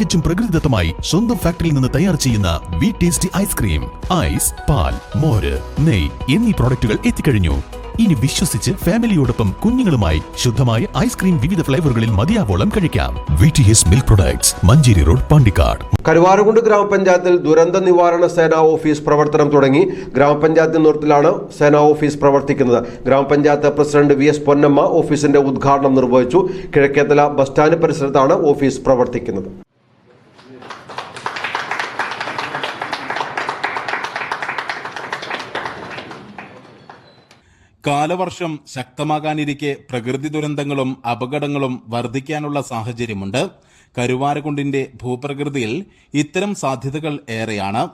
തികച്ചും പ്രകൃതിദത്തമായി സ്വന്തം ഫാക്ടറിയിൽ നിന്ന് തയ്യാർ ചെയ്യുന്ന വി ടേസ്റ്റി ഐസ്ക്രീം ഐസ് പാൽ മോര് നെയ് എന്നീ പ്രോഡക്റ്റുകൾ എത്തിക്കഴിഞ്ഞു. ഇനി വിശ്വസിച്ച് ഫാമിലിയോടൊപ്പം കുഞ്ഞുങ്ങളുമായി ശുദ്ധമായ ഐസ്ക്രീം വിവിധ ഫ്ലേവറുകളിൽ മതിയാവോളം കഴിക്കാം. V T S milk products Manjeri road Pandikkad. Karuvarakundu ഗ്രാമപഞ്ചായത്തിൽ ദുരന്ത നിവാരണ സേനാ ഓഫീസ് പ്രവർത്തനം തുടങ്ങി. ഗ്രാമപഞ്ചായത്ത് നേതൃത്വത്തിലാണ് സേനാ ഓഫീസ് പ്രവർത്തിക്കുന്നത്. ഗ്രാമപഞ്ചായത്ത് പ്രസിഡന്റ് വി എസ് പൊന്നമ്മ ഓഫീസിന്റെ ഉദ്ഘാടനം നിർവഹിച്ചു. കിഴക്കേത്തല ബസ് സ്റ്റാൻഡ് പരിസരത്താണ് ഓഫീസ് പ്രവർത്തിക്കുന്നത്. കാലവർഷം ശക്തമാകാനിരിക്കെ പ്രകൃതി ദുരന്തങ്ങളും അപകടങ്ങളും വർദ്ധിക്കാനുള്ള സാഹചര്യമുണ്ട്. കരുവാരകുണ്ടിന്റെ ഭൂപ്രകൃതിയിൽ ഇത്തരം സാധ്യതകൾ ഏറെയാണ്.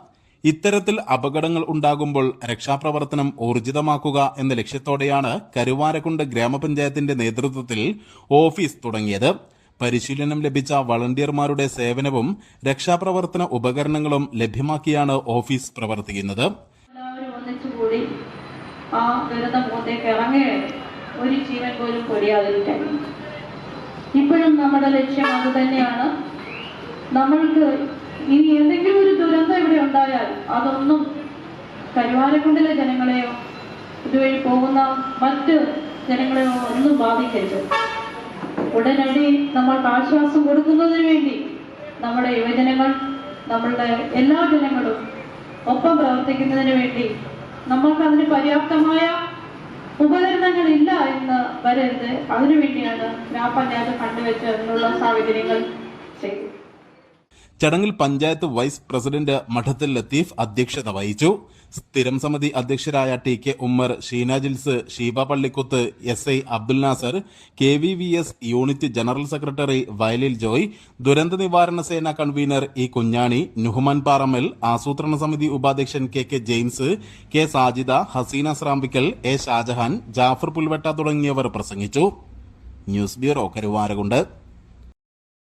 ഇത്തരത്തിൽ അപകടങ്ങൾ ഉണ്ടാകുമ്പോൾ രക്ഷാപ്രവർത്തനം ഊർജിതമാക്കുക എന്ന ലക്ഷ്യത്തോടെയാണ് കരുവാരക്കുണ്ട് ഗ്രാമപഞ്ചായത്തിന്റെ നേതൃത്വത്തിൽ ഓഫീസ് തുടങ്ങിയത്. പരിശീലനം ലഭിച്ച വളണ്ടിയർമാരുടെ സേവനവും രക്ഷാപ്രവർത്തന ഉപകരണങ്ങളും ലഭ്യമാക്കിയാണ് ഓഫീസ് പ്രവർത്തിക്കുന്നത്. ആ ദുരന്ത മുഖത്തേക്ക് ഇറങ്ങുകയാണ് ഒരു ജീവൻ പോലും പൊടിയാതിരിക്കാൻ. ഇപ്പോഴും നമ്മുടെ ലക്ഷ്യം അത് തന്നെയാണ്. നമ്മൾക്ക് ഇനി എന്തെങ്കിലും ഒരു ദുരന്തം ഇവിടെ ഉണ്ടായാൽ അതൊന്നും കരുവാരക്കുണ്ടിലെ ജനങ്ങളെയോ ഇതുവഴി പോകുന്ന മറ്റ് ജനങ്ങളെയോ ഒന്നും ബാധിക്കരുത്. ഉടനടി നമ്മൾക്ക് ആശ്വാസം കൊടുക്കുന്നതിന് വേണ്ടി നമ്മുടെ യുവജനങ്ങൾ നമ്മളുടെ എല്ലാ ജനങ്ങളും ഒപ്പം പ്രവർത്തിക്കുന്നതിന് വേണ്ടി നമ്മൾക്ക് അതിന് പര്യാപ്തമായ ഉപകരണങ്ങൾ ഇല്ല എന്ന് വരരുത്. അതിനുവേണ്ടിയാണ് ഗ്രാമപഞ്ചായത്ത് ഫണ്ട് വെച്ച് അതിനുള്ള സാഹചര്യങ്ങൾ ചെയ്തു. ചടങ്ങിൽ പഞ്ചായത്ത് വൈസ് പ്രസിഡന്റ് മഠത്തിൽ ലത്തീഫ് അധ്യക്ഷത വഹിച്ചു. സ്ഥിരം സമിതി അധ്യക്ഷരായ T K Ummer Sheena Jils Sheeba Pallikkuth S I Abdul Nasar K V V S unit general secretary Vayalil Joy ദുരന്ത നിവാരണ സേന കൺവീനർ ഇ കുഞ്ഞാണി നുഹ്മാൻ പാറമൽ ആസൂത്രണ സമിതി ഉപാധ്യക്ഷൻ K K James K Sajida Haseena Srambikkal A Shajahan Jafar Pulvetta തുടങ്ങിയവർ പ്രസംഗിച്ചു. News bureau Karuvarakundu.